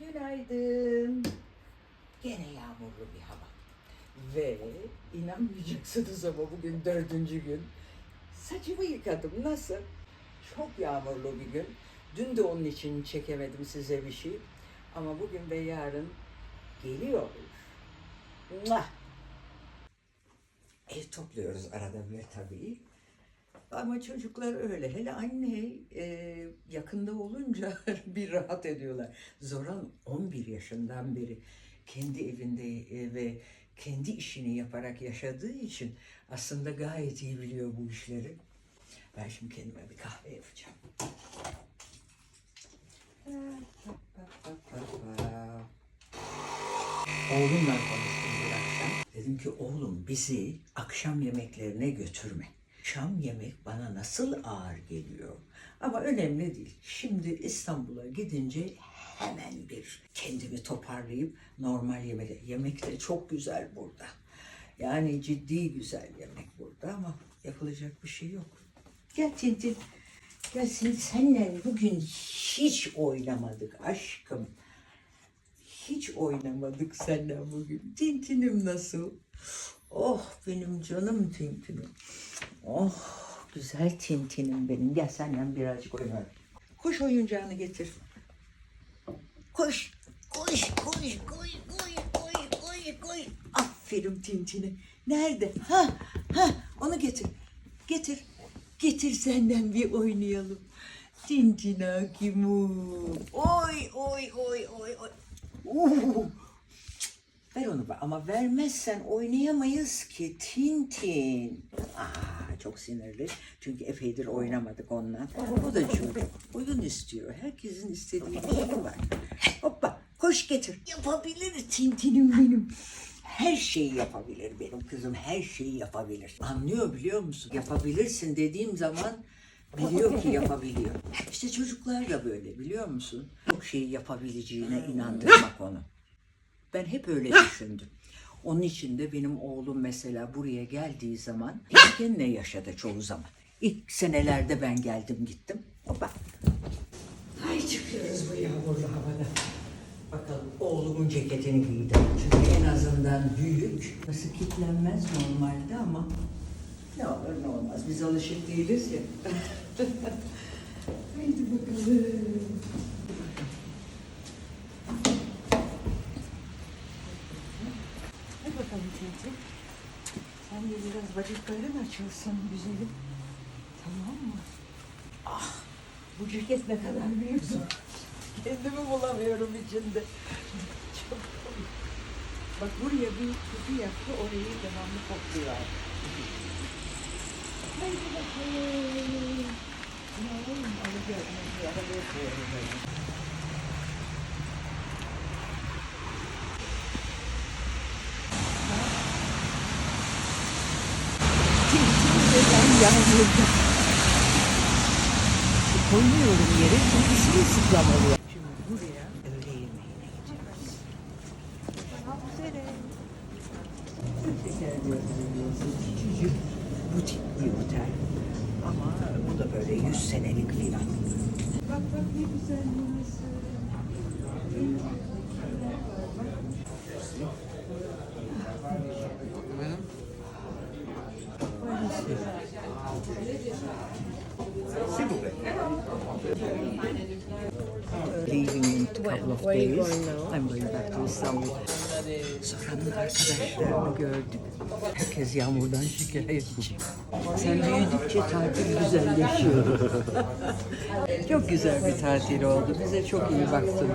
Günaydın. Gene yağmurlu bir hava. Ve inanmayacaksınız ama bugün dördüncü gün. Saçımı yıkadım. Nasıl? Çok yağmurlu bir gün. Dün de onun için çekemedim size bir şey. Ama bugün ve yarın geliyor. Muah! Ev topluyoruz arada bir tabii. Ama çocuklar öyle. Hele anne e, yakında olunca bir rahat ediyorlar. Zoran 11 yaşından beri kendi evinde e, ve kendi işini yaparak yaşadığı için aslında gayet iyi biliyor bu işleri. Ben şimdi kendime bir kahve yapacağım. Oğlumla konuştum bir akşam. Dedim ki oğlum bizi akşam yemeklerine götürme. Akşam yemek bana nasıl ağır geliyor. Ama önemli değil. Şimdi İstanbul'a gidince hemen bir kendimi toparlayıp normal yemek. Yemek de çok güzel burada. Yani ciddi güzel yemek burada ama yapılacak bir şey yok. Gel Tintin. Gel sen, senle bugün hiç oynamadık aşkım. Hiç oynamadık senden bugün. Tintinim nasıl? Oh benim canım Tintinim. Oh güzel Tintinim benim. Gel senden birazcık oynayalım. Koş oyuncağını getir. Koş. Koş, koş, koş, koş, koş, koş, koş. Aferin Tintini. Nerede? Ha, ha, onu getir. Getir. Getir senden bir oynayalım. Tintina kimu. Oy, oy, oy, oy, oy. Oo. Ver onu bak ama vermezsen oynayamayız ki Tintin. Aa, çok sinirli çünkü epeydir oynamadık onunla. O da çocuk. Oyun istiyor. Herkesin istediği bir şey var. Hoppa koş getir. Yapabilir Tintinim benim. Her şeyi yapabilir benim kızım. Her şeyi yapabilir. Anlıyor biliyor musun? Yapabilirsin dediğim zaman biliyor ki yapabiliyor. İşte çocuklar da böyle biliyor musun? Çok şeyi yapabileceğine inandırmak onu. Ben hep öyle düşündüm. Onun için de benim oğlum mesela buraya geldiği zaman kendine yaşadı çoğu zaman. İlk senelerde ben geldim gittim. Hoppa. Ay çıkıyoruz bu yağmurlu havada. Bakalım oğlumun ceketini giydim. Çünkü en azından büyük. Nasıl kilitlenmez normalde ama ne olur ne olmaz. Biz alışık değiliz ya. Haydi bakalım. Bakalım Tintin. Sen de biraz bacakların açılsın güzelim. Tamam mı? Ah bu ceket ne kadar büyük. Kendimi bulamıyorum içinde. Çok. Bak buraya bir kutu yaptı orayı devamlı topluyor. Haydi bakalım. Koymuyorum yere çünkü sırılsıklam oluyor. Şimdi buraya öğle yemeğine gideceğiz. Şeker gönderiyorsun. Küçücük butik bir otel. Ama bu da böyle 100 senelik filan. Bak bak ne güzel burası. Leaving in a couple of days. I'm going back to Istanbul. Zoran'ın arkadaşlarını gördük. Herkes yağmurdan şikayetçi. Sen büyüdükçe tatil güzelleşiyor. çok güzel bir tatil oldu. Bize çok iyi baktın.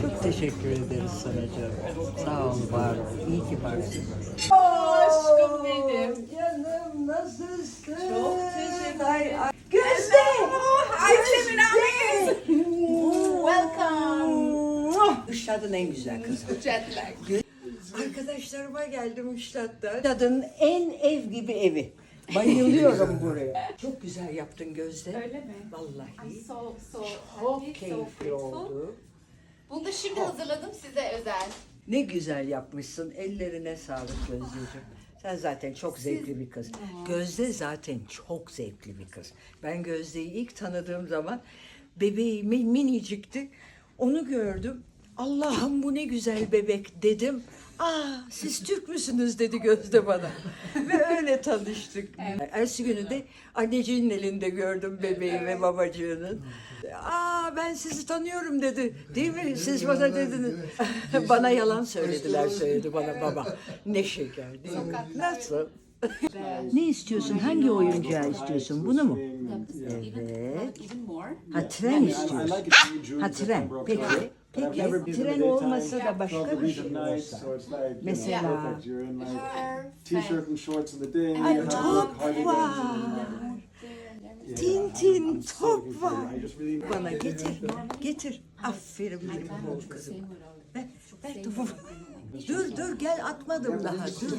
Çok teşekkür ederiz sana canım. Sağ ol, var ol. İyi ki varsın. Aşkım benim. Canım nasılsın? Çok teşekkür. Gözde! Annesi. Welcome. Işlad'ın en güzel kızı. Arkadaşlarıma geldim Işlat'ta. Işlat'ın en ev gibi evi. Bayılıyorum buraya. Çok güzel yaptın Gözde. Öyle mi? Vallahi. I'm so so Çok happy, so keyifli grateful. oldu. Bunu da şimdi hazırladım size özel. Ne güzel yapmışsın. Ellerine sağlık Gözdeciğim. Sen zaten çok zevkli bir kız. Gözde zaten çok zevkli bir kız. Ben Gözde'yi ilk tanıdığım zaman bebeğimi minicikti. Onu gördüm. Allah'ım bu ne güzel bebek dedim. Aa siz Türk müsünüz dedi Gözde bana. ve öyle tanıştık. Ertesi günü de anneciğinin elinde gördüm bebeği ve babacığının. Aa ben sizi tanıyorum dedi. Değil mi? Siz bana dediniz. bana yalan söylediler söyledi bana baba. Ne şeker değil mi? Nasıl? ne istiyorsun? Hangi oyuncağı istiyorsun? Bunu mu? Evet. Ha tren istiyorsun. Ha tren. Peki. Peki tren olmasa da başka bir şey olsa. Mesela. T-shirt and shorts in the day. Ay, top var. Tintin top var. Bana getir. Getir. Aferin benim bol kızım. Ver, ver topumu. Dur dur gel atmadım daha dur.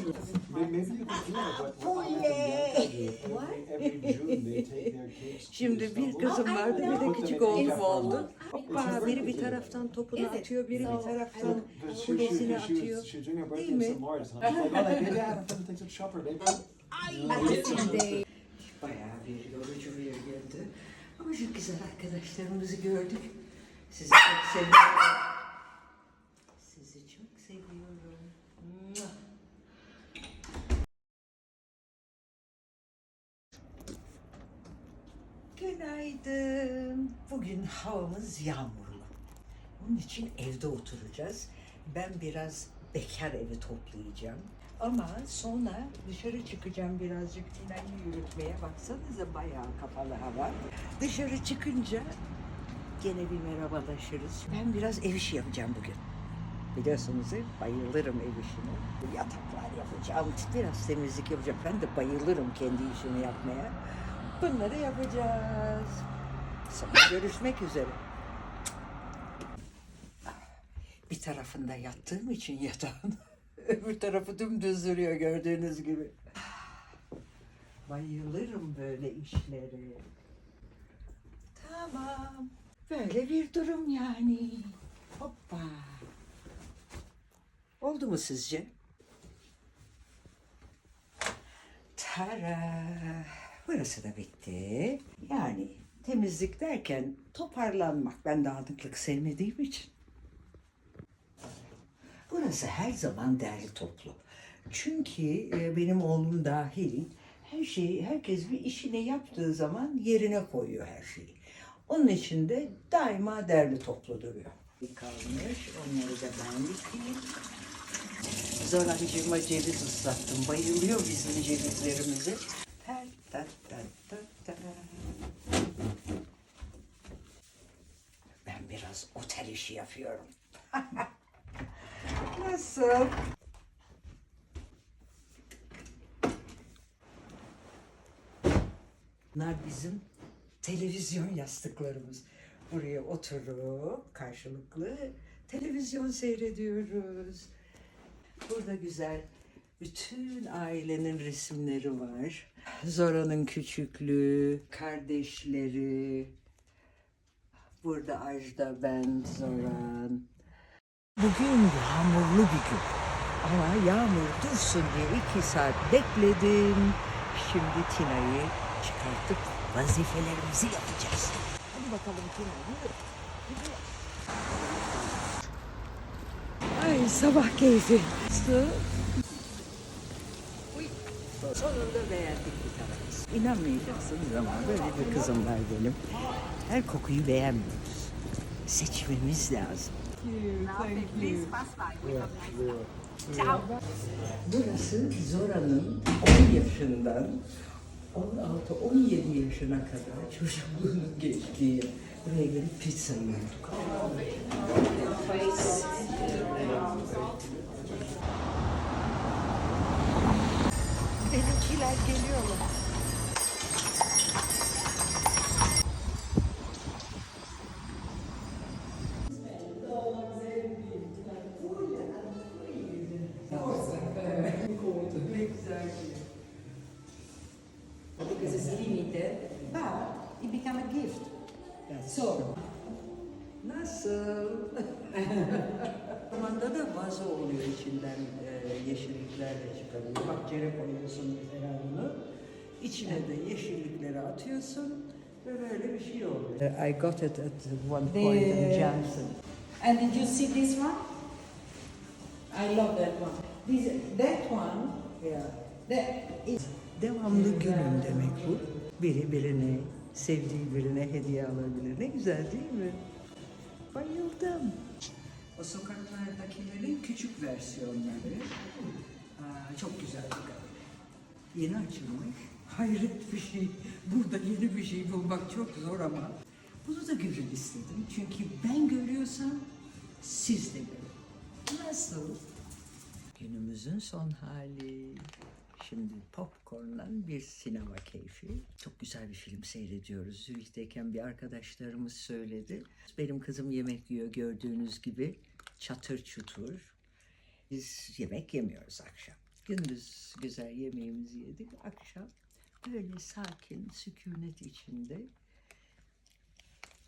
Şimdi bir kızım vardı bir de küçük oğlum oldu. Hoppa biri bir taraftan topunu atıyor, biri bir taraftan kulesini she, was, atıyor. birthday Değil mi? St. Martin's. And I was like, like, maybe I have a friend who takes a shopper. Maybe. Bayağı bir yorucu bir gündü. Ama şu güzel arkadaşlarımızı gördük. Sizi çok seviyorum. Sizi çok seviyorum. Mua. Günaydın. Bugün havamız yağmurlu. Onun için evde oturacağız. Ben biraz bekar evi toplayacağım. Ama sonra dışarı çıkacağım birazcık Tina'yı yürütmeye. Baksanıza bayağı kapalı hava. Dışarı çıkınca gene bir merhabalaşırız. Ben biraz ev işi yapacağım bugün. Biliyorsunuz bayılırım ev işine. Yataklar yapacağım, biraz temizlik yapacağım. Ben de bayılırım kendi işimi yapmaya. Bunları yapacağız. Sonra görüşmek üzere. Bir tarafında yattığım için yatağın öbür tarafı dümdüz duruyor gördüğünüz gibi. Bayılırım böyle işlere. Tamam. Böyle bir durum yani. Hoppa. Oldu mu sizce? Tara. Burası da bitti. Yani temizlik derken toparlanmak. Ben dağınıklık sevmediğim için. Burası her zaman derli toplu. Çünkü e, benim oğlum dahil her şeyi, herkes bir işini yaptığı zaman yerine koyuyor her şeyi. Onun için de daima derli toplu duruyor. Kalmış, onları da ben yıkayayım. Zorancığıma ceviz ıslattım. Bayılıyor bizim cevizlerimize. Ben biraz otel işi yapıyorum. Nasıl? Bunlar bizim televizyon yastıklarımız. Buraya oturup karşılıklı televizyon seyrediyoruz. Burada güzel bütün ailenin resimleri var. Zora'nın küçüklüğü, kardeşleri. Burada Ajda, ben, Zoran. Bugün yağmurlu bir gün. Ama yağmur dursun diye iki saat bekledim. Şimdi Tina'yı çıkartıp vazifelerimizi yapacağız. Hadi bakalım Tina yürü. Ay sabah keyfi. Su. Sonunda beğendik bir tanesi. İnanmayacaksınız ama böyle bir kızım var benim. Her kokuyu beğenmiyoruz. Seçmemiz lazım. Burası Zora'nın 10 yaşından 16-17 yaşına kadar çocukluğunun geçtiği. Buraya gelip pizza yiyorduk. Because it's limited, but it become a gift. So. Nasıl? Zamanda da vazo oluyor içinden e, yeşilliklerle çıkarıyor. Bahçere koyuyorsun mesela bunu. İçine de yeşillikleri atıyorsun ve böyle bir şey oluyor. I got it at one point in Johnson. And did you see this one? I love that one. This, that one, yeah, that is Devamlı gülün demek bu. Biri birine, sevdiği birine hediye alabilir. Ne güzel değil mi? Bayıldım. o sokaklardakilerin küçük versiyonları. Aa, çok güzel bir galeri. Yeni açılmış. Hayret bir şey. Burada yeni bir şey bulmak çok zor ama. Bunu da görün istedim. Çünkü ben görüyorsam siz de görün. Nasıl? Günümüzün son hali. Şimdi popcornla bir sinema keyfi. Çok güzel bir film seyrediyoruz. Zürih'teyken bir arkadaşlarımız söyledi. Benim kızım yemek yiyor gördüğünüz gibi. Çatır çutur. Biz yemek yemiyoruz akşam. Gündüz güzel yemeğimizi yedik. Akşam böyle sakin, sükunet içinde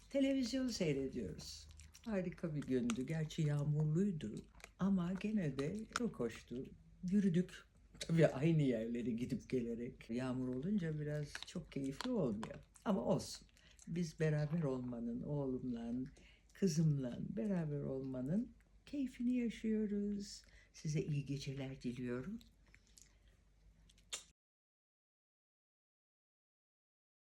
televizyon seyrediyoruz. Harika bir gündü. Gerçi yağmurluydu ama gene de çok hoştu. Yürüdük. Tabii aynı yerlere gidip gelerek. Yağmur olunca biraz çok keyifli olmuyor. Ama olsun. Biz beraber olmanın, oğlumla, kızımla beraber olmanın keyfini yaşıyoruz. Size iyi geceler diliyorum.